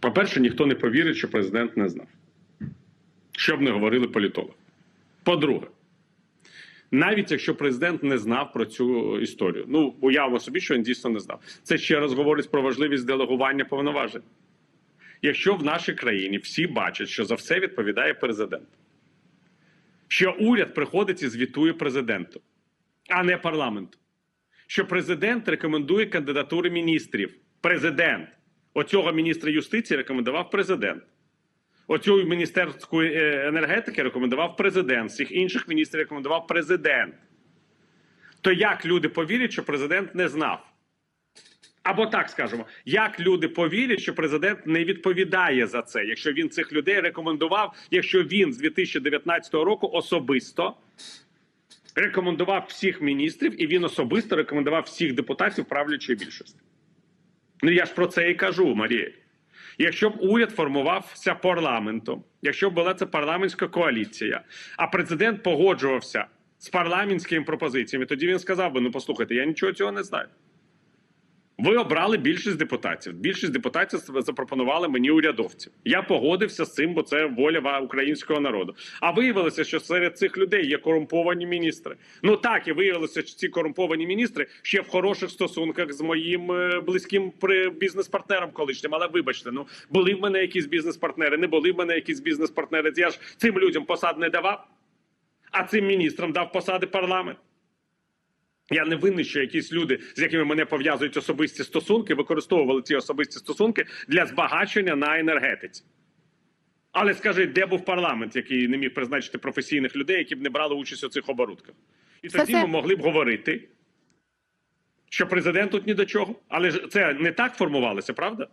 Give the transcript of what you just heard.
По-перше, ніхто не повірить, що президент не знав. Що б не говорили політологи. По-друге, навіть якщо президент не знав про цю історію, ну уявимо собі, що він дійсно не знав. Це ще раз говорить про важливість делегування повноважень. Якщо в нашій країні всі бачать, що за все відповідає президент, що уряд приходить і звітує президенту, а не парламенту, що президент рекомендує кандидатури міністрів. Президент. Оцього міністра юстиції рекомендував президент. Оцю міністерську е, енергетики рекомендував президент. Всіх інших міністрів рекомендував президент. То як люди повірять, що президент не знав? Або так скажемо, як люди повірять, що президент не відповідає за це, якщо він цих людей рекомендував, якщо він з 2019 року особисто рекомендував всіх міністрів, і він особисто рекомендував всіх депутатів правлячої більшості. Ну я ж про це і кажу, Марія. Якщо б уряд формувався парламентом, якщо б була це парламентська коаліція, а президент погоджувався з парламентськими пропозиціями, тоді він сказав би: ну послухайте, я нічого цього не знаю. Ви обрали більшість депутатів. Більшість депутатів запропонували мені урядовців. Я погодився з цим, бо це воля українського народу. А виявилося, що серед цих людей є корумповані міністри. Ну так і виявилося, що ці корумповані міністри ще в хороших стосунках з моїм е, близьким бізнес-партнером колишнім. Але вибачте, ну були в мене якісь бізнес-партнери, не були в мене якісь бізнес-партнери. Я ж цим людям посад не давав, а цим міністрам дав посади парламент. Я не винний, що якісь люди, з якими мене пов'язують особисті стосунки, використовували ці особисті стосунки для збагачення на енергетиці. Але скажи, де був парламент, який не міг призначити професійних людей, які б не брали участь у цих оборудках? І тоді ми могли б говорити, що президент тут ні до чого. Але ж це не так формувалося, правда?